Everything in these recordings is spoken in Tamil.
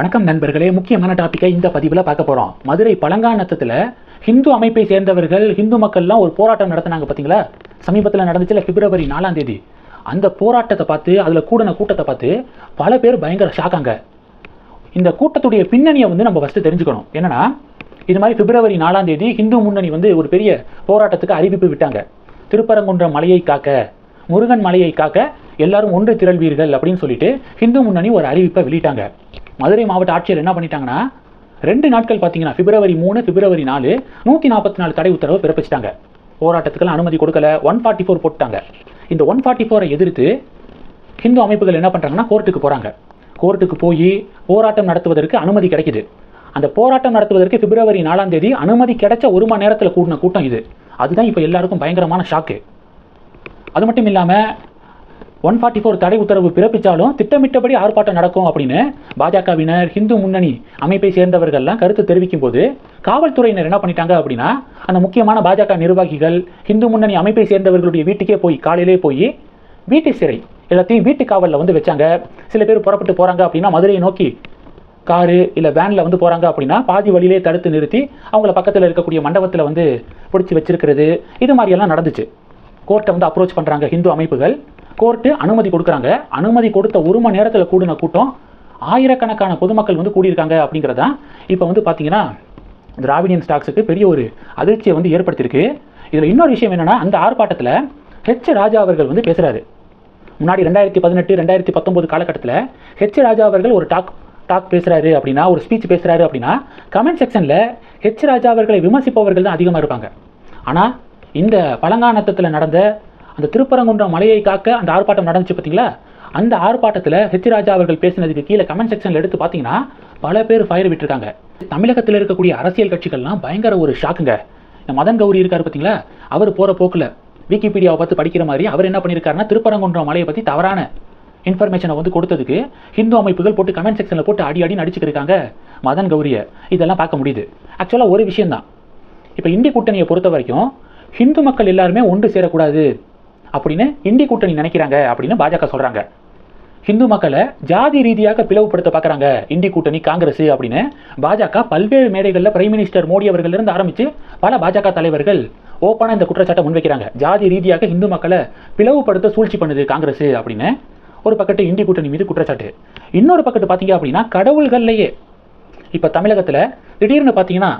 வணக்கம் நண்பர்களே. முக்கியமான டாப்பிக்கை இந்த பதிவில் பார்க்க போகிறோம் மதுரை பழங்காநத்தத்தில் ஹிந்து அமைப்பை சேர்ந்தவர்கள் ஹிந்து மக்கள்லாம் ஒரு போராட்டம் நடத்தினாங்க பார்த்தீங்களா சமீபத்தில் நடந்துச்சுல பிப்ரவரி நாலாம் தேதி. அந்த போராட்டத்தை பார்த்து அதில் கூடின கூட்டத்தை பார்த்து பல பேர் பயங்கர ஷாக்காங்க இந்த கூட்டத்துடைய பின்னணியை வந்து நம்ம ஃபஸ்ட்டு தெரிஞ்சுக்கணும். என்னன்னா இது மாதிரி பிப்ரவரி நாலாம் தேதி ஹிந்து முன்னணி வந்து ஒரு பெரிய போராட்டத்துக்கு அறிவிப்பு விட்டாங்க. திருப்பரங்குன்றம் மலையை காக்க முருகன் மலையை காக்க எல்லாரும் ஒன்று திரள்வீர்கள் அப்படின்னு சொல்லிட்டு ஹிந்து முன்னணி ஒரு அறிவிப்பை வெளியிட்டாங்க. மதுரை மாவட்ட ஆட்சியர் என்ன பண்ணிட்டாங்கன்னா ரெண்டு நாட்கள் பார்த்தீங்கன்னா பிப்ரவரி மூணு பிப்ரவரி நாலு நூற்றி நாற்பத்தி நாலு தடை உத்தரவு பிறப்பிச்சிட்டாங்க. போராட்டத்துக்கெல்லாம் அனுமதி கொடுக்கல ஒன் ஃபார்ட்டி ஃபோர் போட்டாங்க இந்த ஒன் ஃபார்ட்டி ஃபோரை எதிர்த்து ஹிந்து அமைப்புகள் என்ன பண்ணுறாங்கன்னா கோர்ட்டுக்கு போகிறாங்க கோர்ட்டுக்கு போய் போராட்டம் நடத்துவதற்கு அனுமதி கிடைக்குது. அந்த போராட்டம் நடத்துவதற்கு பிப்ரவரி நாலாம் தேதி அனுமதி கிடைச்ச ஒரு மணி நேரத்தில் கூடின கூட்டம் இது. அதுதான் இப்போ எல்லாருக்கும் பயங்கரமான ஷாக்கு அது மட்டும் இல்லாமல் ஒன் ஃபார்ட்டி ஃபோர் தடை உத்தரவு பிறப்பித்தாலும் திட்டமிட்டபடி ஆர்ப்பாட்டம் நடக்கும் அப்படின்னு பாஜகவினர் ஹிந்து முன்னணி அமைப்பை சேர்ந்தவர்கள்லாம் கருத்து தெரிவிக்கும் போது காவல்துறையினர் என்ன பண்ணிட்டாங்க அப்படின்னா அந்த முக்கியமான பாஜக நிர்வாகிகள் ஹிந்து முன்னணி அமைப்பை சேர்ந்தவர்களுடைய வீட்டுக்கே போய் காலையிலே போய் வீட்டு சிறை எல்லாத்தையும் வீட்டு காவலில் வந்து வச்சாங்க. சில பேர் புறப்பட்டு போகிறாங்க அப்படின்னா மதுரையை நோக்கி காரு இல்லை வேனில் வந்து போகிறாங்க அப்படின்னா பாதி வழியிலே தடுத்து நிறுத்தி அவங்கள பக்கத்தில் இருக்கக்கூடிய மண்டபத்தில் வந்து பிடிச்சி வச்சிருக்கிறது. இது மாதிரியெல்லாம் நடந்துச்சு. கோர்ட்டை வந்து அப்ரோச் பண்ணுறாங்க ஹிந்து அமைப்புகள். கோர்ட்டு அனுமதி கொடுக்குறாங்க. அனுமதி கொடுத்த ஒரு மணி நேரத்தில் கூடின கூட்டம் ஆயிரக்கணக்கான பொதுமக்கள் வந்து கூடியிருக்காங்க அப்படிங்கிறதான் இப்போ வந்து பார்த்தீங்கன்னா திராவிடியன் ஸ்டாக்ஸுக்கு பெரிய ஒரு அதிர்ச்சியை வந்து ஏற்படுத்தியிருக்கு. இதில் இன்னொரு விஷயம் என்னென்னா அந்த ஆர்ப்பாட்டத்தில் ஹெச் ராஜா அவர்கள் வந்து பேசுகிறாரு முன்னாடி ரெண்டாயிரத்தி பதினெட்டு ரெண்டாயிரத்தி பத்தொம்போது காலகட்டத்தில் ஹெச் ராஜா அவர்கள் ஒரு டாக் டாக் பேசுகிறாரு அப்படின்னா ஒரு ஸ்பீச் பேசுகிறாரு அப்படின்னா கமெண்ட் செக்ஷனில் ஹெச் ராஜா அவர்களை விமர்சிப்பவர்கள் தான் அதிகமாக இருப்பாங்க. ஆனால் இந்த பழங்கானத்தத்தில் நடந்த அந்த திருப்பரங்குன்றம் மலையை காக்க அந்த ஆர்ப்பாட்டம் நடந்துச்சு பார்த்தீங்களா அந்த ஆர்ப்பாட்டத்தில் ஹெச் ராஜா அவர்கள் பேசினதுக்கு கீழே கமெண்ட் செக்ஷனில் எடுத்து பார்த்தீங்கன்னா பல பேர் ஃபயர் விட்டுருக்காங்க. தமிழகத்தில் இருக்கக்கூடிய அரசியல் கட்சிகள்லாம் பயங்கர ஒரு ஷாக்குங்க இந்த மதன் கௌரி இருக்கார் பார்த்தீங்களா அவர் போகிற போக்கில் விக்கிபீடியாவை பார்த்து படிக்கிற மாதிரி அவர் என்ன பண்ணியிருக்காருன்னா திருப்பரங்குன்றம் மலையை பற்றி தவறான இன்ஃபர்மேஷனை வந்து கொடுத்ததுக்கு ஹிந்து அமைப்புகள் போட்டு கமெண்ட் செக்ஷனில் போட்டு அடி அடி நடிச்சுக்கிருக்காங்க மதன் கௌரியை. இதெல்லாம் பார்க்க முடியுது. ஆக்சுவலாக ஒரு விஷயம்தான். இப்போ இந்தி கூட்டணியை பொறுத்த வரைக்கும் ஹிந்து மக்கள் எல்லாருமே ஒன்று சேரக்கூடாது. அப்படின்னு இந்தி கூட்டணி நினைக்கிறாங்க அப்படின்னு பாஜக சொல்கிறாங்க ஹிந்து மக்களை ஜாதி ரீதியாக பிளவுபடுத்த பார்க்குறாங்க இந்தி கூட்டணி காங்கிரஸ் அப்படின்னு. பாஜக பல்வேறு மேடைகளில் பிரைம் மினிஸ்டர் மோடி அவர்களிருந்து ஆரம்பித்து பல பாஜக தலைவர்கள் ஓப்பனாக இந்த குற்றச்சாட்டை முன்வைக்கிறாங்க. ஜாதி ரீதியாக இந்து மக்களை பிளவுபடுத்த சூழ்ச்சி பண்ணுது காங்கிரஸ் அப்படின்னு. ஒரு பக்கத்து இந்தி கூட்டணி மீது குற்றச்சாட்டு. இன்னொரு பக்கத்து பார்த்தீங்க அப்படின்னா கடவுள்கள்லையே. இப்போ தமிழகத்தில் திடீர்னு பார்த்தீங்கன்னா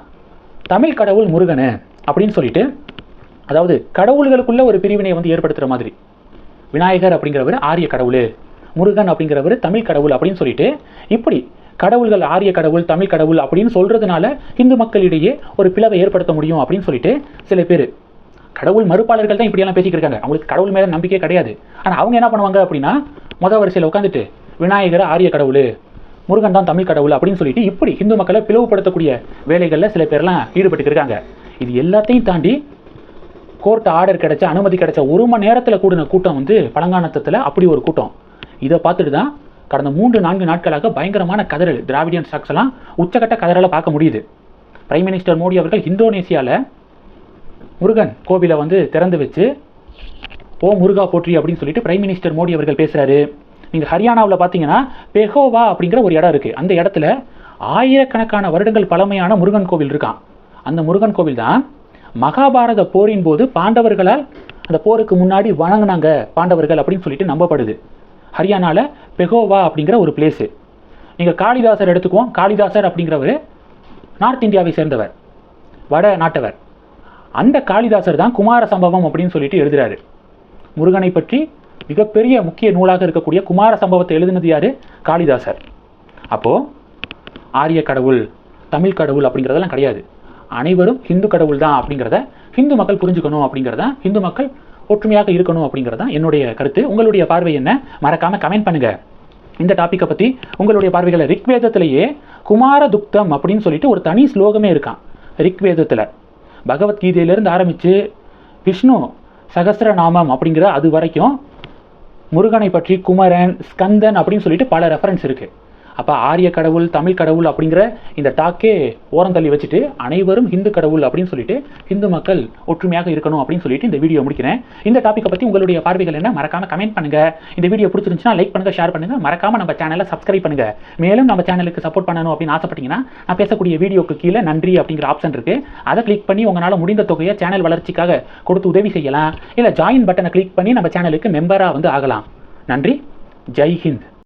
தமிழ் கடவுள் முருகனு அப்படின்னு சொல்லிட்டு அதாவது கடவுள்களுக்குள்ள ஒரு பிரிவினை வந்து ஏற்படுத்துகிற மாதிரி. விநாயகர் அப்படிங்கிறவர் ஆரிய கடவுள் முருகன் அப்படிங்கிறவர் தமிழ் கடவுள் அப்படின்னு சொல்லிட்டு இப்படி கடவுள்கள் ஆரிய கடவுள் தமிழ் கடவுள் அப்படின்னு சொல்கிறதுனால இந்து மக்களிடையே ஒரு பிளவை ஏற்படுத்த முடியும் அப்படின்னு சொல்லிட்டு சில பேர். கடவுள் மறுப்பாளர்கள் தான் இப்படியெல்லாம் பேசிக்கிட்டு இருக்காங்க. அவங்களுக்கு கடவுள் மேலே நம்பிக்கை கிடையாது. ஆனால் அவங்க என்ன பண்ணுவாங்க அப்படின்னா முத வரிசையில் உட்காந்துட்டு விநாயகர் ஆரிய கடவுள் முருகன் தான் தமிழ் கடவுள் அப்படின்னு சொல்லிட்டு இப்படி இந்து மக்களை பிளவுபடுத்தக்கூடிய வேலைகளில் சில பேர்லாம் ஈடுபட்டு இருக்காங்க. இது எல்லாத்தையும் தாண்டி கோர்ட் ஆர்டர் கிடைச்ச அனுமதி கிடைச்ச ஒரு மணி நேரத்தில் கூடின கூட்டம் வந்து பழங்கானத்தத்தில் அப்படி ஒரு கூட்டம். இதை பார்த்துட்டு தான் கடந்த மூன்று நான்கு நாட்களாக பயங்கரமான கதறல் திராவிடியன் ஸ்டாக்ஸ் எல்லாம் உச்சக்கட்ட கதறலை பார்க்க முடியுது. பிரைம் மினிஸ்டர் மோடி அவர்கள் இந்தோனேசியாவில் முருகன் கோவிலை வந்து திறந்து வச்சு ஓ முருகா போற்றி அப்படின்னு சொல்லிட்டு பிரைம் மினிஸ்டர் மோடி அவர்கள் பேசுகிறாரு நீங்கள் ஹரியானாவில் பார்த்தீங்கன்னா பெஹோவா அப்படிங்கிற ஒரு இடம் இருக்குது அந்த இடத்துல ஆயிரக்கணக்கான வருடங்கள் பழமையான முருகன் கோவில் இருக்கான். அந்த முருகன் கோவில் தான் மகாபாரத போரின் போது பாண்டவர்களால் அந்த போருக்கு முன்னாடி வணங்கினாங்க பாண்டவர்கள் அப்படின்னு சொல்லிட்டு நம்பப்படுது. ஹரியானாவில் பெகோவா அப்படிங்கிற ஒரு பிளேஸு நீங்கள் காளிதாசர் எடுத்துக்குவோம். காளிதாசர் அப்படிங்கிறவர் நார்த் இந்தியாவை சேர்ந்தவர். வட நாட்டவர். அந்த காளிதாசர் தான் குமார சம்பவம் அப்படின்னு சொல்லிட்டு எழுதுறாரு. முருகனை பற்றி மிகப்பெரிய முக்கிய நூலாக இருக்கக்கூடிய குமார சம்பவத்தை எழுதினது யார்? காளிதாசர். அப்போது ஆரிய கடவுள் தமிழ் கடவுள் அப்படிங்கிறதெல்லாம் கிடையாது. அனைவரும் ஹிந்து கடவுள் தான் அப்படிங்கிறத ஹிந்து மக்கள் புரிஞ்சுக்கணும் அப்படிங்கிறத? ஹிந்து மக்கள் ஒற்றுமையாக இருக்கணும் அப்படிங்கிறது தான் என்னுடைய கருத்து. உங்களுடைய பார்வை என்ன? மறக்காமல் கமெண்ட் பண்ணுங்கள் இந்த டாப்பிக்கை பற்றி உங்களுடைய பார்வைகளை ரிக்வேதத்திலேயே குமார துக்தம் அப்படின்னு சொல்லிட்டு ஒரு தனி ஸ்லோகமே இருக்கான். ரிக்வேதத்தில். பகவத்கீதையிலேருந்து ஆரம்பித்து விஷ்ணு சகசிரநாமம் அப்படிங்கிற அது வரைக்கும் முருகனை பற்றி குமரன் ஸ்கந்தன் அப்படின்னு சொல்லிட்டு பல ரெஃபரன்ஸ் இருக்குது அப்போ ஆரிய கடவுள் தமிழ் கடவுள் அப்படிங்கிற இந்த டாக்கே ஓரம் தள்ளி வச்சுட்டு அனைவரும் ஹிந்து கடவுள் அப்படின்னு சொல்லிட்டு ஹிந்து மக்கள் ஒற்றுமையாக இருக்கணும் அப்படின்னு சொல்லிட்டு இந்த வீடியோ முடிக்கிறேன். இந்த டாப்பிக்கை பற்றி உங்களுடைய பார்வைகள் என்ன? மறக்காம கமெண்ட் பண்ணுங்க. இந்த வீடியோ பிடிச்சிருந்துச்சுன்னா லைக் பண்ணுங்க ஷேர் பண்ணுங்க. மறக்காம நம்ம சேனலை சப்ஸ்கிரைப் பண்ணுங்க. மேலும் நம்ம சேனலுக்கு சப்போர்ட் பண்ணணும் அப்படின்னு ஆசைப்பட்டீங்கன்னா நான் பேசக்கூடிய வீடியோக்கு கீழே நன்றி அப்படிங்கிற ஆப்ஷன் இருக்கு. அதை கிளிக் பண்ணி உங்களால் முடிந்த தொகையை சேனல் வளர்ச்சிக்காக கொடுத்து உதவி செய்யலாம். இல்லை ஜாயின் பட்டனை கிளிக் பண்ணி நம்ம சேனலுக்கு மெம்பராக வந்து ஆகலாம். நன்றி. ஜெய் ஹிந்த்.